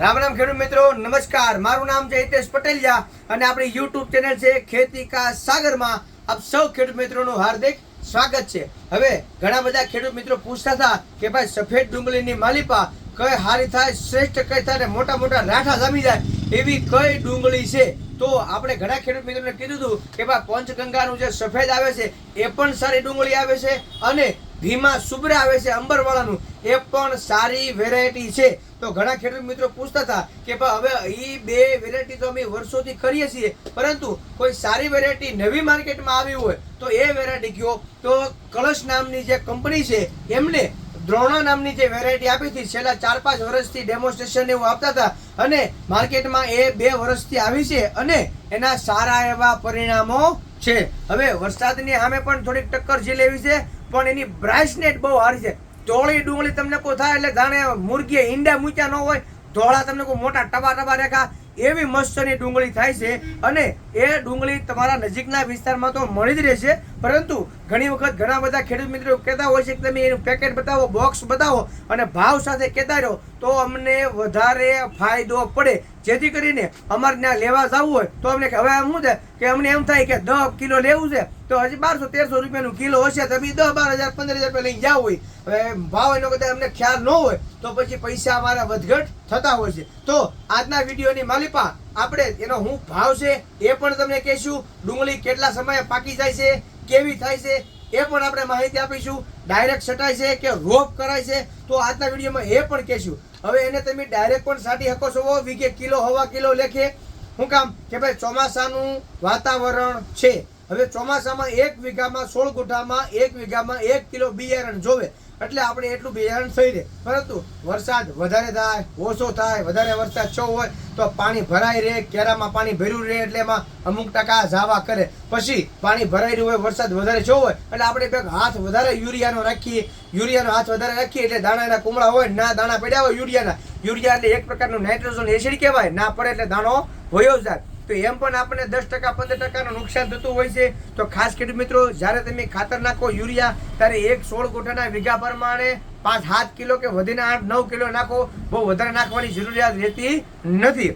રામ રામ ખેડૂત મિત્રો, નમસ્કાર. મારું નામ છે હિતેશ પટેલિયા અને આપણી યુટ્યુબ ચેનલ છે ખેતી કા સાગરમાં આપ સૌ ખેડૂત મિત્રોનું હાર્દિક સ્વાગત છે. હવે ઘણા બધા ખેડૂત મિત્રો પૂછતા હતા કે ભાઈ સફેદ ડુંગળીની માલિપા કઈ હારી થાય, શ્રેષ્ઠ કઈ થાય મોટા મોટા રાઠા જામી જાય એવી કઈ ડુંગળી છે? તો આપણે ઘણા ખેડૂત મિત્રોને કીધું હતું કે ભાઈ પંચગંગાનું જે સફેદ આવે છે એ પણ સારી ડુંગળી આવે છે અને ભીમા સુબ્ર આવે છે અંબરવાળાનું, એ પણ સારી વેરાયટી છે. તો ઘણા ખેડૂત મિત્રો પૂછતા હતા કે હવે એ બે વેરાયટી તો અમે વર્ષોથી કરીએ છીએ, પરંતુ કોઈ સારી વેરાયટી નવી માર્કેટમાં આવી હોય તો એ વેરાયટી કયો? તો કળશ નામની જે કંપની છે, એમને દ્રોણા નામની જે વેરાયટી આપી હતી, છેલ્લા ચાર પાંચ વર્ષથી ડેમોન્સ્ટ્રેશન એવું આપતા હતા અને માર્કેટમાં એ બે વર્ષથી આવી છે અને એના સારા એવા પરિણામો છે. હવે વરસાદની સામે પણ થોડીક ટક્કર જે લેવી છે, પણ એની બ્રાઇસનેટ બહુ સારી છે. ધોળી ડુંગળી તમને કોઈ થાય એટલે જાણે મુરગીએ ઈંડા મૂક્યા ન હોય, ધોળા તમને કોઈ મોટા ટબા ટબા રેખા એવી મસ્તની ડુંગળી થાય છે અને એ ડુંગળી તમારા નજીકના વિસ્તારમાં તો મળી જ રહેશે. પરંતુ ઘણી વખત ઘણા બધા ખેડૂત મિત્રો કહેતા હોય છે કે તમે એનું પેકેટ બતાવો બોક્સ બતાવો અને ભાવ સાથે કહેતા રહો, તો અમને વધારે ફાયદો પડે. જેથી કરીને અમારે ત્યાં લેવા જવું હોય, તો અમને હવે આમ શું છે કે અમને એમ થાય કે દસ કિલો લેવું છે, તો હજી બારસો, તેરસો રૂપિયાનું કિલો હશે, તો બી દસ બાર હજાર, પંદર હજાર રૂપિયા લઈ જાવ હોય. હવે ભાવ એનો કદાચ અમને ખ્યાલ ન હોય, તો પછી પૈસા અમારા વધઘટ થતા હોય છે. તો આજના વિડીયોની માલિપા આપણે એનો શું ભાવ છે એ પણ તમને કહીશું. ડુંગળી કેટલા સમયે પાકી જાય છે, કેવી થાય છે, એ પણ આપણે માહિતી આપીશું. ડાયરેક્ટ છટાય છે કે રોપ કરાય છે, તો આજના વિડીયોમાં એ પણ કહેશું. હવે એને તમે ડાયરેક્ટ પણ સાટી શકો છો વીઘે કિલો, હવા કિલો લેખે. શું કામ? કે ભાઈ ચોમાસાનું વાતાવરણ છે. હવે ચોમાસામાં એક વીઘામાં સોળ ગુઠામાં, એક વીઘામાં એક કિલો બિયારણ જોવે. એટલે આપણે એટલું બિયારણ થઈ રહે પરંતુ વરસાદ વધારે થાય, ઓછો થાય, વધારે વરસાદ છો હોય, તો પાણી ભરાઈ રહે, કેરામાં પાણી ભર્યું રહે એટલે એમાં અમુક ટકા જાવા કરે. પછી પાણી ભરાઈ રહ્યું હોય, વરસાદ વધારે છો હોય, એટલે આપણે બે હાથ વધારે યુરિયાનો રાખીએ. યુરિયાનો હાથ વધારે રાખીએ એટલે દાણાના કુમળા હોય, ના દાણા પડ્યા હોય યુરિયાના. યુરિયા એટલે એક પ્રકારનું નાઇટ્રોજન એસિડ કહેવાય. ના પડે એટલે દાણો વયો જાય. તો એમ પણ આપણને દસ ટકા, પંદર ટકાનું નુકસાન થતું હોય છે. તો ખાસ ખેડૂત મિત્રો, જ્યારે તમે ખાતર નાખો યુરિયા, ત્યારે એક સોળ ગોઠાના વીઘા પ્રમાણે પાંચ સાત કિલો કે વધીને આઠ, નવ કિલો નાખો, બહુ વધારે નાખવાની જરૂરિયાત રહેતી નથી.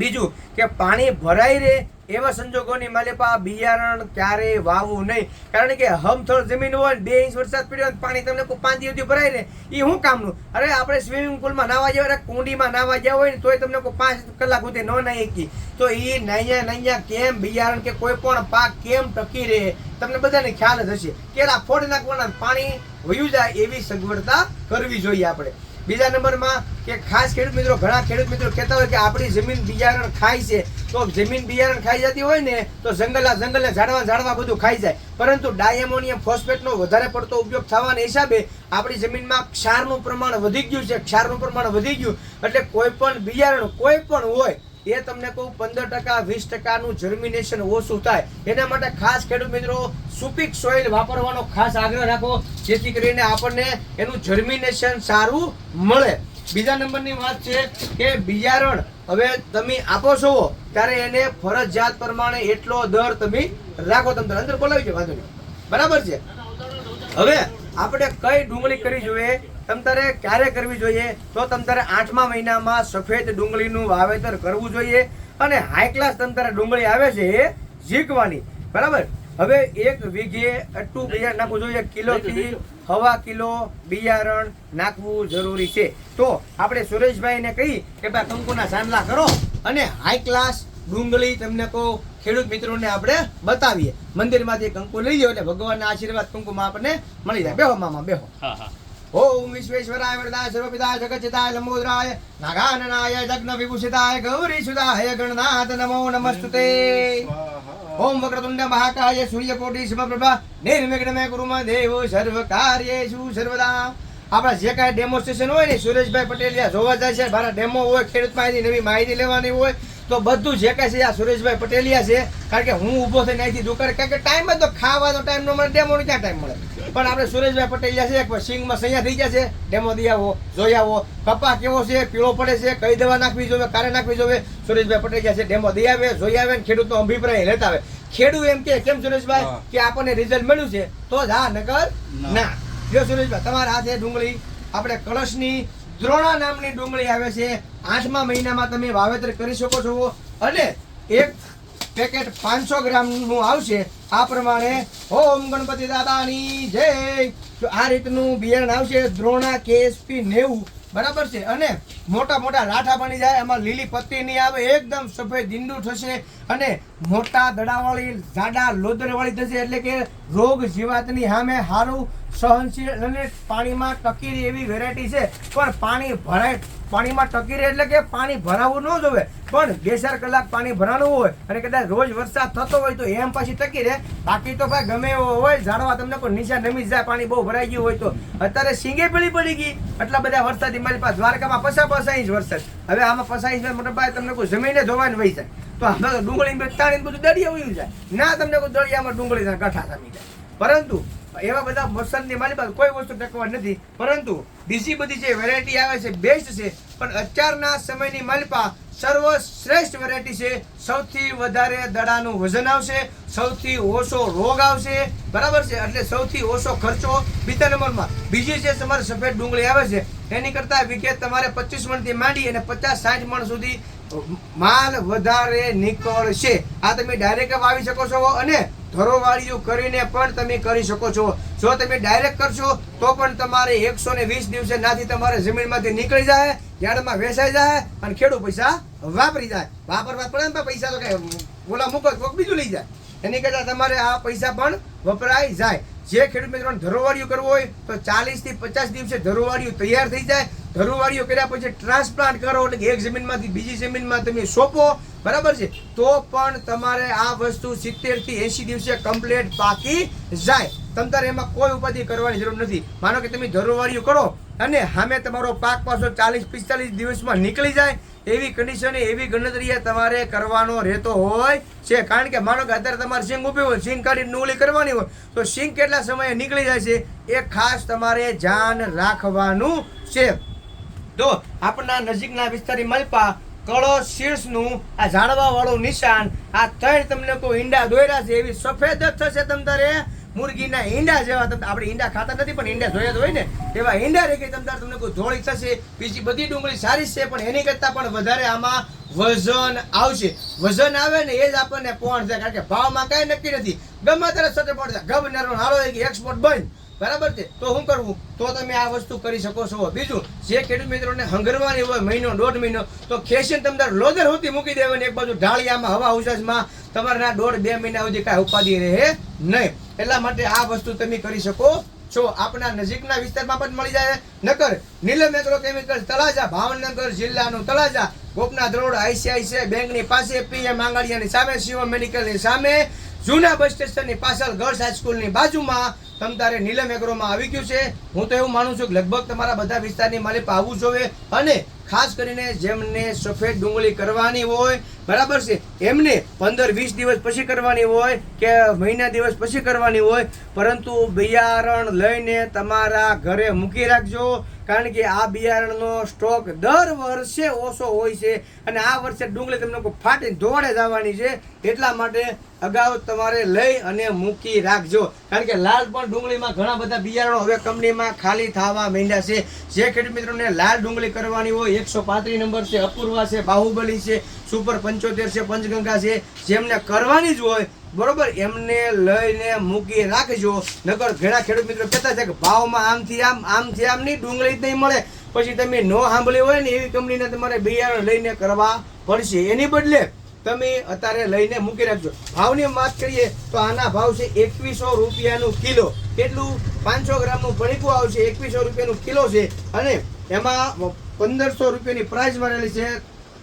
બીજું કે પાણી ભરાઈ રહે એવા સંજોગોની માલિપા બિયારણ ક્યારે વાવવું નહીં. કારણ કે હમથળ જમીન હોય બે ઇંચ વરસાદ પડ્યો પાણી તમને પાંચ દિવસથી ભરાય ને એ શું કામનું? અરે આપણે સ્વિમિંગ પુલમાં નાવા જવા કુંડીમાં નાવા જવા હોય ને, તોય તમને કોઈ પાંચ કલાક સુધી ન શકી તો એ નાયા નાયા કેમ બિયારણ કે કોઈ પણ પાક કેમ ટકી રહે, તમને બધાને ખ્યાલ જ હશે. કેળા ફોડ નાખવાના પાણી વયું જાય એવી સગવડતા કરવી જોઈએ આપણે. બીજા નંબરમાં કે ખાસ ખેડૂત મિત્રો, ઘણા ખેડૂત મિત્રો કહેતા હોય કે આપણી જમીન બિયારણ ખાય છે. તો જમીન બિયારણ ખાઈ જતી હોય ને, તો જંગલા જંગલે ઝાડવા ઝાડવા બધું ખાઈ જાય. પરંતુ ડાયમોનિયમ ફોસ્ફેટનો વધારે પડતો ઉપયોગ થવાના હિસાબે આપણી જમીનમાં ક્ષારનું પ્રમાણ વધી ગયું છે. ક્ષારનું પ્રમાણ વધી ગયું. એટલે કોઈ પણ બિયારણ કોઈ પણ હોય, એ તમને કહું પંદર ટકા, વીસ ટકાનું જર્મિનેશન ઓછું થાય. એના માટે ખાસ ખેડૂત મિત્રો, સુપીક સોઇલ વાપરવાનો ખાસ આગ્રહ રાખો, જેથી કરીને આપણને એનું જર્મિનેશન સારું મળે. બીજા નંબરની વાત છે કે બિયારણ, હવે તમે આપો છો ત્યારે એને ફરજિયાત પ્રમાણે એટલો દર તમે રાખો તમે અંદર બોલાવી છે વાંધો નહીં. બરાબર છે? હવે આપણે કઈ ડુંગળી કરવી જોઈએ? તમતારે ક્યારે કરવી જોઈએ? તો તમતારે આઠમા મહિનામાં સફેદ ડુંગળીનું વાવેતર કરવું જોઈએ અને હાઈ ક્લાસ તમતારે ડુંગળી આવે છે એ ઝીકવાની. બરાબર? હવે એક વીઘે અટું બિયારણ નાખવું જોઈએ. કિલોથી હવા કિલો બિયારણ નાખવું જરૂરી છે. તો આપણે સુરેશભાઈને કહી કે ભાઈ કંકુના સાંદલા કરો. અને હાઈ ક્લાસ ડુંગળી તમને કહો ખેડૂત મિત્રોને આપણે બતાવીએ. મંદિરમાંથી કંકુ લઈ જાઓ એટલે ભગવાનના આશીર્વાદ કંકુમાં આપણને મળી જાય. બેહો મામા બેહો. ઓમ વિશ્વેશ્વરાય વરદાય સર્વપિતાય જગચ્ચિતાય લંબોદરાય નાગાનનાય જગ્ન વિભૂષિતાય ગૌરી સુદાય ગણનાથ નમો નમસ્તે ઓમ વક્રતુંડ મહાકાય સૂર્યકોટિ સમપ્રભા નિર્વિઘ્નમે ગુરુમાં દેવો સર્વ કાર્યેષુ સર્વદા. આપણા જે કાંઈ ડેમોન્સ્ટ્રેશન હોય ને સુરેશભાઈ પટેલિયા જોવા જાય છે મારા ડેમો હોય ખેડૂત પાસેથી નવી માહિતી લેવાની હોય તો બધું જે કાંઈ છે આ સુરેશભાઈ પટેલિયા છે. કારણ કે હું ઊભો થઈને અહીંથી દુકાન કારણ કે ટાઈમ જ તો ખાવાનો ટાઈમ ન મળે ડેમોનો ક્યાં ટાઈમ મળે? પણ આપણે સુરેશભાઈ પટેલિયા છે એક સિંગમાં સૈયા થઈ ગયા છે ડેમો દઈ આવો જોઈ આવો કપા કેવો છે પીળો પડે છે કઈ દવા નાખવી જોવે કારે નાખવી જોવે? સુરેશભાઈ પટેલિયા છે ડેમો દઈ આવે જોઈ આવે ને ખેડૂતનો અભિપ્રાય લેતા આવે. ખેડૂત એમ કે કેમ સુરેશભાઈ? કે આપણને રિઝલ્ટ મળ્યું છે તો જ હા નકર ના. જો સુરેશભાઈ તમારા હાથે ડુંગળી, આપણે કળશની દ્રોણા નામની ડુંગળી આવે છે. આઠમા મહિનામાં તમે વાવેતર કરી શકો છો. અને એક પેકેટ પાંચસો ગ્રામનું આવશે. આ પ્રમાણે ઓમ ગણપતિ દાદાની જય. આ રીતનું બિયારણ આવશે, દ્રોણા કેએસપી નેવું. બરાબર છે? અને મોટા મોટા લાઠા બની જાય, એમાં લીલી પત્તી નહીં આવે, એકદમ સફેદ ઈંડું થશે અને મોટા દડાવાળી, જાડા લોદરવાળી થશે, એટલે કે રોગ જીવાતની સામે સારું સહનશીલ અને પાણીમાં ટકી એવી વેરાયટી છે. પણ પાણી ભરાય પાણીમાં ટકી રહે એટલે કે પાણી ભરાવું ન જોવે. પણ બે ચાર કલાક પાણી ભરાણું હોય અને કદાચ રોજ વરસાદ થતો હોય તો એમ પછી ટકી રહે. બાકી તો ભાઈ ગમે એવો હોય, ઝાડવા તમને કોઈ નીચે નમી જાય, પાણી બહુ ભરાઈ ગયું હોય તો. અત્યારે સિંગે પીળી પડી ગઈ. એટલા બધા વરસાદી મારી પાસે દ્વારકામાં પસા પસા ઇંચ વરસાદ. હવે આમાં પસા ઇંચ મોટા તમને કોઈ જમીને જોવાની વહી જાય. તો આમાં તો ડુંગળી ને બધું દરિયા વયું જાય. ના તમને કોઈ દરિયામાં ડુંગળી ગઠા સમી જાય. પરંતુ એવા બધા મોસમની મારી પાસે કોઈ વસ્તુ ટકવા નથી. પરંતુ બીજી બધી જે વેરાયટી આવે છે બેસ્ટ છે, પણ અત્યારના સમયની માલિપા સર્વશ્રેષ્ઠ વેરાયટી છે. સૌથી વધારે દડાનું વજન આવશે, સૌથી ઓછો રોગ આવશે, બરાબર છે? એટલે સૌથી ઓછો ખર્ચો બીજા નંબરમાં. બીજી જે તમારે સફેદ ડુંગળી આવે છે, એની કરતાં વિકેટ તમારે પચીસ મણથી માંડી અને પચાસ સાઠ મણ સુધી માલ વધારે નીકળશે. આ તમે ડાયરેક્ટ વાવી શકો છો અને ધરોવાળીઓ કરીને પણ તમે કરી શકો છો. જો તમે ડાયરેક્ટ કરશો, તો પણ તમારે એકસો ને વીસ દિવસે નાથી તમારે જમીનમાંથી નીકળી જાય, યાર્ડમાં વેચાઈ જાય અને ખેડૂત પૈસા વાપરી જાય. વાપરવા પડે ને પૈસા તો કઈ ઓલા મૂકો કોક બીજું લઈ જાય. એની કરતાં તમારે આ પૈસા પણ વપરાઈ જાય. જે ખેડૂત મિત્રોને ધરોવાળીઓ કરવું હોય, તો ચાલીસથી પચાસ દિવસે ધરોવાળીઓ તૈયાર થઈ જાય. ધરોવાળીઓ કર્યા પછી ટ્રાન્સપ્લાન્ટ કરો એટલે એક જમીનમાંથી બીજી જમીનમાં તમે સોંપો, બરાબર છે? તો પણ તમારે આ વસ્તુ સિત્તેરથી એસી દિવસે કમ્પ્લેટ પાકી જાય. તમ તારે એમાં કોઈ ઉપાધિ કરવાની જરૂર નથી. માનો કે તમે ધરુવાળીઓ કરો અને સામે તમારો પાક પાછો ચાલીસ પિસ્તાલીસ દિવસમાં નીકળી જાય, એવી કન્ડિશન એવી ગણતરી તમારે કરવાનો રહેતો હોય છે. કારણ કે માનો કે અત્યારે તમારે સિંગ ઊભી હોય, સિંગ કાઢી ડુંગળી કરવાની હોય, તો સિંગ કેટલા સમયે નીકળી જાય છે એ ખાસ તમારે ધ્યાન રાખવાનું છે. તો આપણા નજીકના વિસ્તારની મલપા, કળો, શીર્ષનું, આ ઝાડવા વાળું નિશાન, આ ત્રણ તમને કોઈ ઈંડા દોર્યા છે એવી સફેદ જ થશે તમ તારે. મુરગીના ઈંડા જેવા તમને આપણે ઈંડા ખાતા નથી, પણ ઈંડા જોયા હોય ને, એવા ઈંડા તમ તારે તમને કોઈ ધોળી થશે. બીજી બધી ડુંગળી સારી છે, પણ એની કરતાં પણ વધારે આમાં વજન આવશે. વજન આવે ને એ જ આપણને પોણ છે, કારણ કે ભાવમાં કાંઈ નક્કી નથી. ગમે ત્યારે સટે પડશે ગબ નરનો હાલો એક્સપોર્ટ બંધ. બરાબર છે? તો શું કરવું તો તમે આ વસ્તુ કરી શકો છો. બીજું, જે ખેડૂત મિત્રોને હંગરવાની હોય, મહિનો, દોઢ મહિનો, તો ખેસીને તમે તાર લોદર હોતી મૂકી દેવાની. એક બાજુ ઢાળિયામાં, હવા ઉજાસમાં તમારા દોઢ, બે મહિના સુધી કાંઈ ઉપાધિ રહે નહીં. એટલા માટે આ વસ્તુ તમે કરી શકો છો. આપણા નજીકના વિસ્તારમાં પણ મળી જાય. નકર નીલમ એગ્રો કેમિકલ તળાજા, ભાવનગર જિલ્લાનું તળાજા ગોપનાથ રોડ આઈસીઆઈસીઆઈ બેંકની પાસે, પીએમ આંગળીયાની સામે શિવમ મેડિકલની સામે, જૂના બસ સ્ટેશનની પાછળ, ગર્લ્સ હાઈસ્કૂલની બાજુમાં તમ તારે નીલમ એગ્રોમાં આવી ગયું છે. હું તો એવું માનું છું કે લગભગ તમારા બધા વિસ્તારની માલિક આવવું જોઈએ અને ખાસ કરીને જેમને સફેદ ડુંગળી કરવાની હોય, બરાબર છે, એમને પંદર વીસ દિવસ પછી કરવાની હોય કે મહિના દિવસ પછી કરવાની હોય, પરંતુ બિયારણ લઈને તમારા ઘરે મૂકી રાખજો. કારણ કે આ બિયારણનો સ્ટોક દર વર્ષે ઓછો હોય છે અને આ વર્ષે ડુંગળી તમને ફાટીને ફાટી ધોવાડે જવાની છે એટલા માટે અગાઉ તમારે લઈ અને મૂકી રાખજો. કારણ કે લાલ પણ ડુંગળીમાં ઘણા બધા બિયારણો હવે કંપનીમાં ખાલી થવા માંડ્યા છે. જે ખેડૂત મિત્રોને લાલ ડુંગળી કરવાની હોય, એકસો પાંત્રીસ નંબર છે, અપૂર્વા છે, બાહુબલી છે, સુપર પંચોતેર છે, પંચગંગા છે, જેમને કરવાની જ હોય બરોબર? એમને લઈને મૂકી રાખજો. નગર ઘણા ખેડૂત મિત્રો કહેતા છે કે ભાવમાં આમથી આમ આમથી આમ નહીં, ડુંગળી જ નહીં મળે. પછી તમે ન સાંભળી હોય ને એવી કંપનીને તમારે બિયારણ લઈને કરવા પડશે. એની બદલે તમે અત્યારે લઈને મૂકી રાખજો. ભાવની વાત કરીએ તો આના ભાવ છે એકવીસો રૂપિયાનું કિલો. કેટલું? પાંચસો ગ્રામનું પડીકું આવશે, એકવીસો રૂપિયાનું કિલો છે. અને એમાં પંદરસો રૂપિયાની પ્રાઇસ મળેલી છે.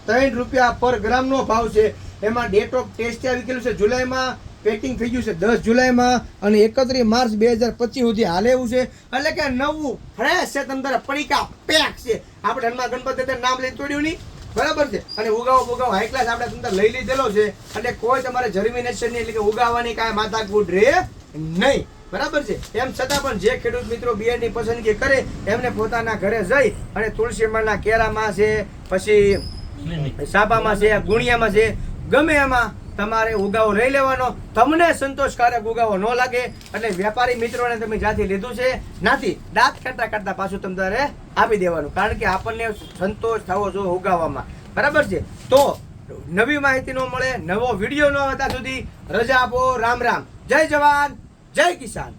ત્રણ રૂપિયા પર ગ્રામનો ભાવ છે. એમાં ડેટ ઓફ ટેસ્ટ આવી ગયેલું છે. જુલાઈમાં પેકિંગ થઈ ગયું છે. દસ જુલાઈમાં અને એકત્રીસ માર્ચ બે હજાર પચીસ સુધી હાલે એવું છે. એટલે કે નવું ફ્રેશ છે તમ તારે પડીકા પેક છે. આપણે હનુમાન ગણપતિ નામ લઈ તોડ્યું નહીં. બરાબર છે? અને ઉગાવો ઉગાવો. હાઈ ક્લાસ આપણે તમ લઈ લીધેલો છે. એટલે કોઈ તમારે જર્મિનેશન નહીં એટલે કે ઉગાવવાની કાંઈ માથાકૂટ રહે નહીં. બરાબર છે? એમ છતાં પણ જે ખેડૂત મિત્રો બિયારની પસંદગી કરે એમને પોતાના ઘરે જઈ અને તુલસીમાંના કેરામાં છે પછી સાબામાં છે ગુણિયામાં છે ગમે એમાં તમારે ઉગાવો લઈ લેવાનો. તમને સંતોષકારક ઉગાવો ન લાગે એટલે વેપારી મિત્રોને તમે જ્યાંથી લીધું છે નાથી દાંત કાઢતા કાઢતા પાછું તમારે આપી દેવાનું. કારણ કે આપણને સંતોષ થવો જોઈએ ઉગાવવામાં. બરાબર છે? તો નવી માહિતી ન મળે, નવો વીડિયો ન હતા સુધી રજા આપો. રામ રામ. જય જવાન. જય કિસાન.